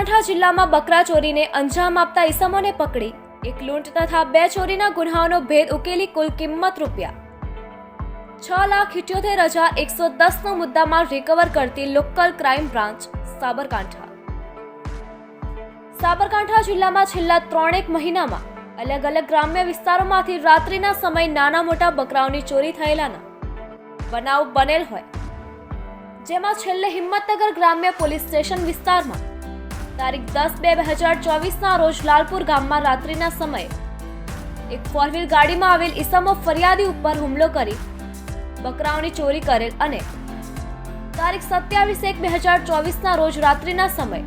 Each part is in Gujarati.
સાબરકાંઠા જિલ્લામાં બકરા ચોરીને અંજામ આપતા ઈસમોને પકડી. એક લૂંટ તથા બે ચોરીના ગુન્હાઓનો ભેદ ઉકેલી કુલ કિંમત રૂપિયા છ લાખ ઇઠ્યોતેર હજાર એકસો દસનો મુદ્દામાલ રિકવર કરતી local crime branch Sabarkantha. Sabarkantha જિલ્લામાં છેલ્લા ત્રણેક મહિનામાં અલગ અલગ ગ્રામ્ય વિસ્તારોમાંથી રાત્રિના સમય નાના મોટા બકરાઓની ચોરી થયેલાના બનાવ બનેલ હોય. જેમાં છેલ્લે હિંમતનગર ગ્રામ્ય પોલીસ સ્ટેશન વિસ્તારમાં તારીખ દસ બે બે હજાર ચોવીસના રોજ લાલપુર ગામમાં રાત્રિના સમયે એક ફોર વ્હીલ ગાડીમાં આવેલ ઈસમો ફરિયાદી ઉપર હુમલો કરી બકરાઓની ચોરી કરેલ અને તારીખ સત્યાવીસ એક બે હજાર ચોવીસના રોજ રાત્રિના સમયે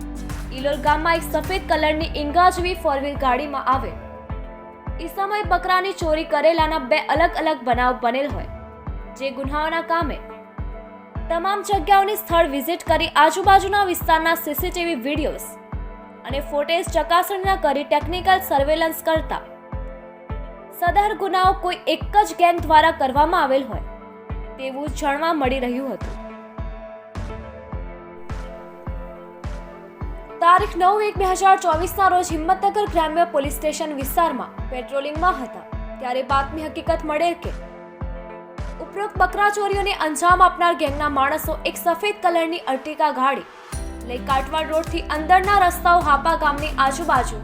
ઇલોલ ગામમાં એક સફેદ કલરની જેવી ફોર વ્હીલ ગાડીમાં આવેલ સમયે બકરાની ચોરી કરેલાના બે અલગ અલગ બનાવ બનેલ હોય, જે ગુનાઓના કામે તમામ જગ્યાઓની સ્થળ વિઝિટ કરી આજુબાજુના વિસ્તારના સીસીટીવી વિડીયોઝ અને ફોટેજ ચકાસણીના કરી ટેકનિકલ સર્વેલન્સ કરતા. સદર ગુનાઓ કોઈ એક જ ગેંગ દ્વારા કરવામાં આવેલ હોય, તેવું જાણવા મળી રહ્યું હતું. તારીખ નવ એક બે હજાર ચોવીસના રોજ હિંમતનગર ગ્રામ્ય પોલીસ સ્ટેશન વિસ્તારમાં પેટ્રોલિંગમાં હતા, ત્યારે બાતમી હકીકત મળેલ કે, ઉપરોક્ત બકરા ચોરીઓને અંજામ આપનાર ગેંગના માણસો એક સફેદ કલરની અર્ટિકા ગાડી લઈ કાટવાડ રોડથી અંદરના રસ્તાઓ હાપા ગામની આજુબાજુ.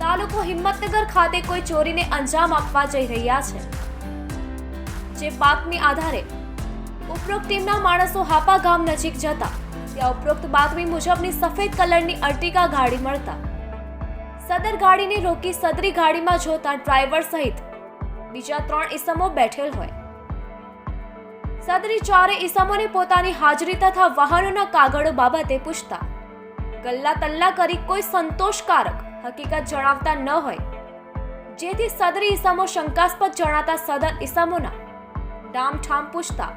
તાલુકો હિંમતનગર ખાતે કોઈ ચોરીને અંજામ આપવા જઈ રહ્યા છે. જે બાતમી આધારે ઉપરોક્ત ટીમના માણસો હાપા ગામ નજીક જતા, ત્યાં ઉપરોક્ત બાતમી મુજબની સફેદ કલરની અર્ટિકા ગાડી મળતા. સદર ગાડીને રોકી સદરી ગાડીમાં જોતા ડ્રાઈવર સહિત બીજા ત્રણ ઇસમો બેઠેલ હોય. સદરી ચારે ઈસમોને પોતાની હાજરી તથા વાહનોના કાગળો બાબતે પૂછતા. ગલ્લા તલ્લા કરી કોઈ સંતોષકારક હકીકત જણાવતા ન હોય. જેથી સદરી ઈસમો શંકાસ્પદ જણાતા સદર ઈસમોના ડામ ઠામ પૂછતા.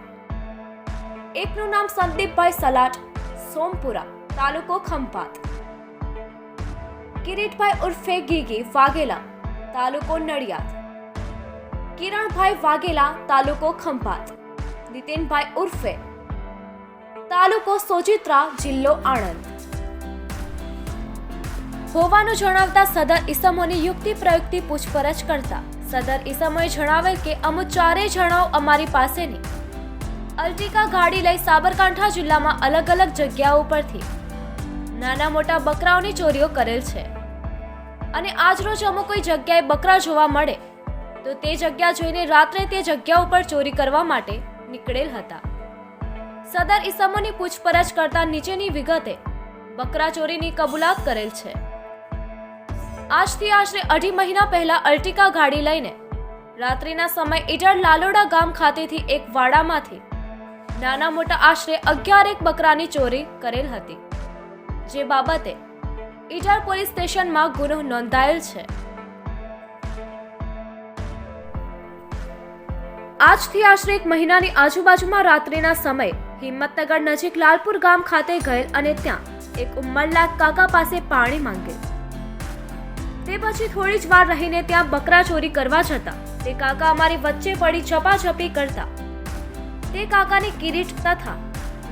એકનું નામ સંદીપભાઈ સલાટ સોમપુરા, તાલુકો ખંભાત. કિરીટભાઈ ઉર્ફે ગીગી, વાઘેલા, તાલુકો નડિયાદ. કિરણભાઈ વાઘેલા, તાલુકો ખંભાત. નીતિનભાઈ ઉર્ફે. તાલુકો સોજિત્રા, જિલ્લો આણંદ. હોવાનું જણાવતા સદર ઈસમોની યુક્તિ પ્રયુક્તિ પૂછપરછ કરતા સદર ઈસમોએ જણાવેલ કે અમુ ચારેય જણાઓ અમારી પાસેની અલ્ટિકા ગાડી લઈ સાબરકાંઠા જિલ્લામાં અલગ અલગ જગ્યાઓ પરથી નાના મોટા બકરાઓની ચોરીઓ કરેલ છે. અને આજરોજ અમુક કોઈ જગ્યાએ બકરા જોવા મળે, તો તે જગ્યા જોઈને રાત્રે તે જગ્યા ઉપર ચોરી કરવા માટે નીકળેલ હતા. સદર ઈસમોની પૂછપરછ કરતા નીચેની વિગતે બકરા ચોરીની કબૂલાત કરેલ છે. આજથી આશરે અઢી મહિના પહેલા અલ્ટિકા ગાડી લઈને રાત્રિના સમય ઈડર લાલોડા ગામ ખાતેથી એક વાડામાંથી નાના મોટા આશરે અગિયારેક બકરાની ચોરી કરેલ હતી. જે બાબતે ઈડર પોલીસ સ્ટેશનમાં ગુનો નોંધાયેલ છે. આજથી આશરે એક મહિનાની આજુબાજુમાં રાત્રિના સમયે હિંમતનગર નજીક લાલપુર ગામ ખાતે ગયેલ અને ત્યાં એક ઉંમરલાયક કાકા પાસે પાણી માંગેલ તે પછી થોડી જ વાર રહીને ત્યાં બકરા ચોરી કરવા જતા. તે કાકા અમારી વચ્ચે પડી ઝપાઝપી કરતા. તે કાકાની કિરીટ તથા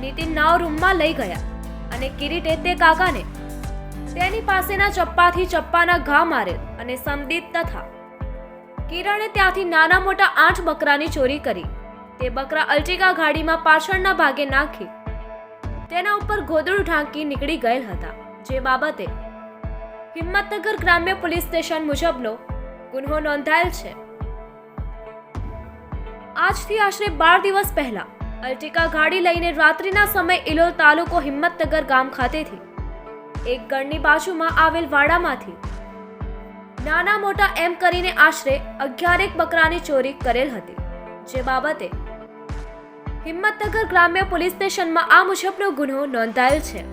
નીતિન નાવ રૂમમાં લઈ ગયા અને કિરીટે તે કાકાને તેની પાસેના ચપ્પાથી ચપ્પાના ઘા મારેલ અને સંદીપ તથા કિરણે ત્યાંથી નાના મોટા આઠ બકરાની ચોરી કરી. તે બકરા અલ્ટિકા ગાડીમાં પાછળના ભાગે નાખી. તેના ઉપર ગોદડું ઢાંકી નીકળી ગયેલ હતા, જે બાબતે હિંમતનગર ગ્રામ્ય પોલીસ સ્ટેશન મુજબનો ગુન્હો નોંધાયેલ છે. આજથી આશરે બાર દિવસ પહેલા અલ્ટિકા ગાડી લઈને રાત્રિના સમયે ઇલોલ તાલુકો હિંમતનગર ગામ ખાતેથી એક ગણની બાજુમાં આવેલ વાડામાંથી નાના મોટા એમ કરીને આશરે અગિયારેક બકરાની ચોરી કરેલ હતી. જે બાબતે હિંમતનગર ગ્રામ્ય પોલીસ સ્ટેશનમાં આ મુજબનો ગુનો નોંધાયેલ છે.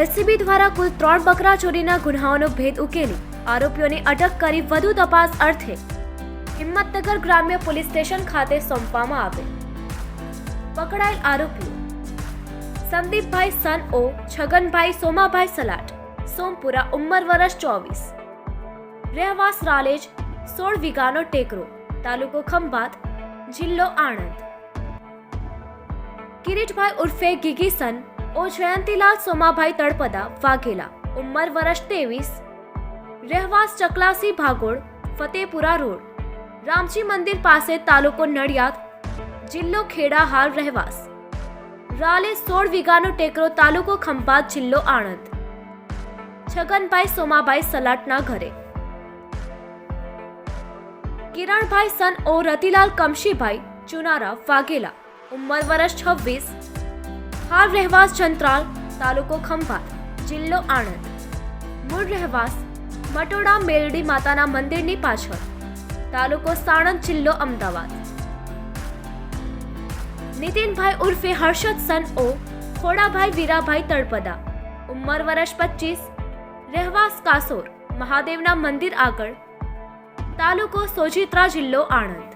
એલસીબી દ્વારા કુલ ત્રણ બકરા ચોરીના ગુનાઓનો ભેદ ઉકેલી આરોપીઓની અટક કરી વધુ તપાસ અર્થે હિંમતનગર ગ્રામ્ય પોલીસ સ્ટેશન ખાતે સોંપવામાં આવે. પકડાયેલ આરોપીઓ સંદીપભાઈ સન ઓ, છગનભાઈ સોમાભાઈ સલાટ. સોમપુરા ઉંમર વર્ષ ચોવીસ. રહેવાસ રાલેજ, સોળ વીઘાનો ટેકરો. તાલુકો ખંભાત, જિલ્લો આણંદ. કિરીટભાઈ ઉર્ફે ગીગીસન ઓ, જયંતીલાલ સોમાભાઈ તળપદા, વાઘેલા. ઉંમર વર્ષ ત્રેવીસ. રહેવાસ ચકલાસી ભાગોળ, ફતેપુરા રોડ. રામજી મંદિર પાસે તાલુકો નડિયાદ, જિલ્લો ખેડા હાલ રહેવાસ. રાલે સોળ વીઘાનો ટેકરો તાલુકો ખંભાત જિલ્લો આણંદ. છગનભાઈ સોમાભાઈ સલાટના ઘરે. કિરણભાઈ સન ઓ રતિલાલ કમશીભાઈ ચુનારા વાઘેલા, ઉંમર વર્ષ છવ્વીસ. હાલ રહેવાસ ચંત્રાલ તાલુકો ખંભાત, જિલ્લો આણંદ. મૂળ રહેવાસ મટોડા મેલડી માતાના મંદિરની પાછળ, તાલુકો સાણંદ જિલ્લો અમદાવાદ. નીતિનભાઈ ઉર્ફે હર્ષદ સન ઓ, ખોડાભાઈ વીરાભાઈ તળપદા, ઉંમર વર્ષ પચીસ રહેવાસ કાસોર, મહાદેવના મંદિર આગળ, તાલુકો સોજિત્રા જિલ્લો આણંદ.